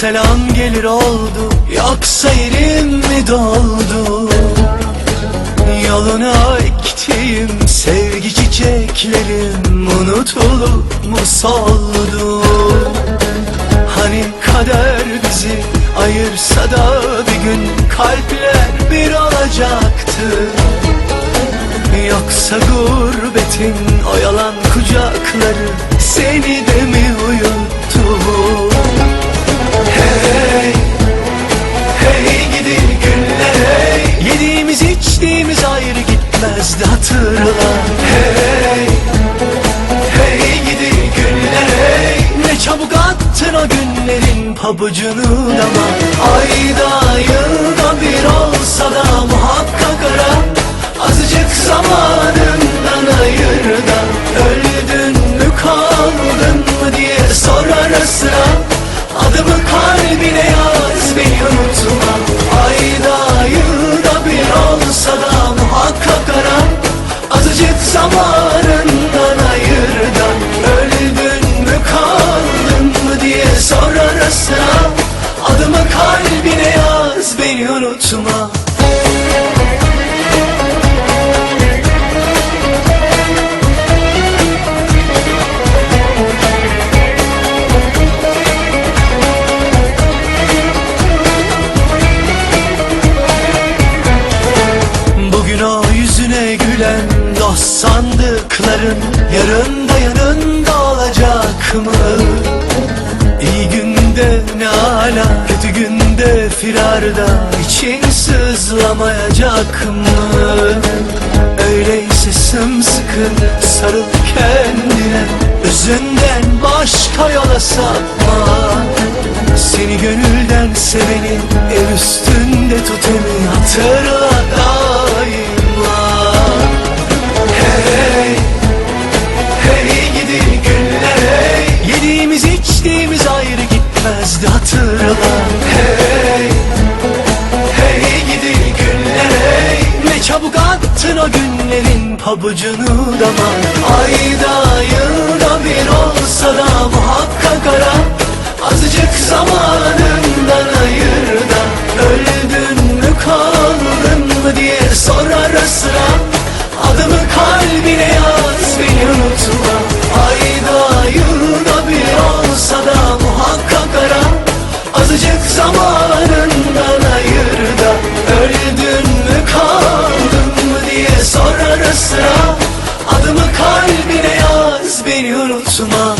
selam gelir oldu. Yoksa yerim mi doldu? Yoluna ektiğim sevgi çiçeklerim Unutulup mu soldu? Hani kader bizi ayırsa da bir gün kalpler bir olacaktı. Yoksa gurbetin o yalan kucakları seni de mi uyuttu? Hey, hey gidi günler hey. Yediğimiz içtiğimiz ayrı gitmezdi hatırla. Hey, hey gidi günler hey. Ne çabuk attın o günlerin pabucunu dama. Ayda yılda bir olsa da Adımı kalbine yaz beni unutma Yarın da yanında olacak mı? İyi günde ne ala Kötü günde firarda için sızlamayacak mı? Öyleyse sımsıkı sarıl kendine Özünden başka yola sapma Seni gönülden sevenin el üstünde tut emin Hatırla gitmezdi hatırla. Hey, hey gidi günler hey. Ne çabuk attın o günlerin pabucunu dama. Ayda yılda bir olsa da muhakkak ara. Azıcık zamanından ayır da Öldün mü kaldın mı diye sor ara sıra Adımı kalbine yaz beni unutma sıra. Adımı kalbine yaz beni unutma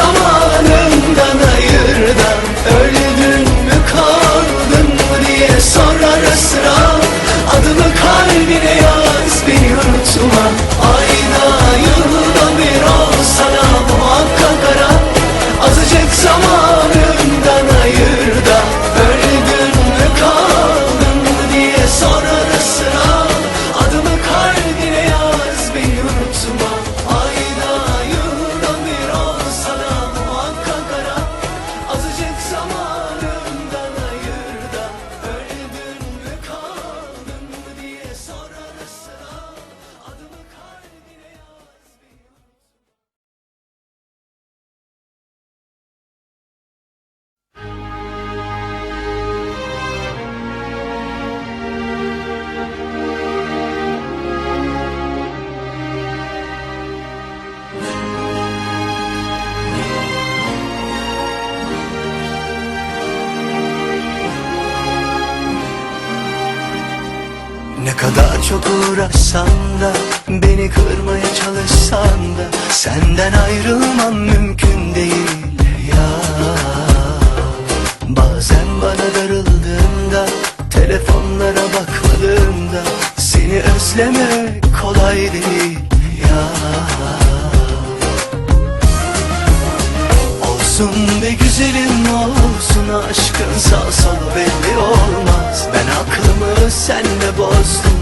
Azıcık kadar çok uğraşsan da Beni kırmaya çalışsan da Senden ayrılmam mümkün değil ya. Bazen bana darıldığında Telefonlara bakmadığımda Seni özlemek kolay değil ya. Olsun be güzelim olsun aşkın sağ solu belli olmaz. Ben aklımı senle bozdum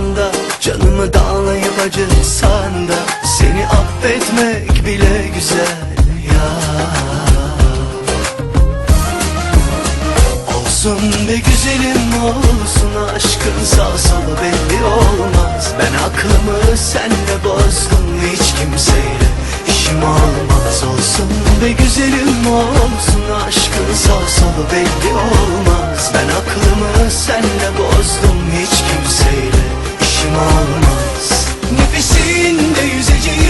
anlamasan da Canımı dağlayıp acıtsan da Seni affetmek bile güzel ya. Olsun be güzelim olsun aşkın sağ solu belli olmaz. Ben aklımı senle bozdum hiç kimseyle işim olmaz. Olsun be güzelim olsun aşkın sağ solu belli olmaz. Ben aklımı senle bozdum hiç kimseyle işim olmaz. Nefesinde yüzeceğim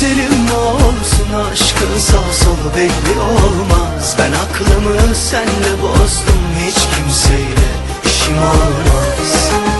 güzelim olsun aşkın sağ solu belli olmaz. Ben aklımı senle bozdum hiç kimseyle işim olmaz.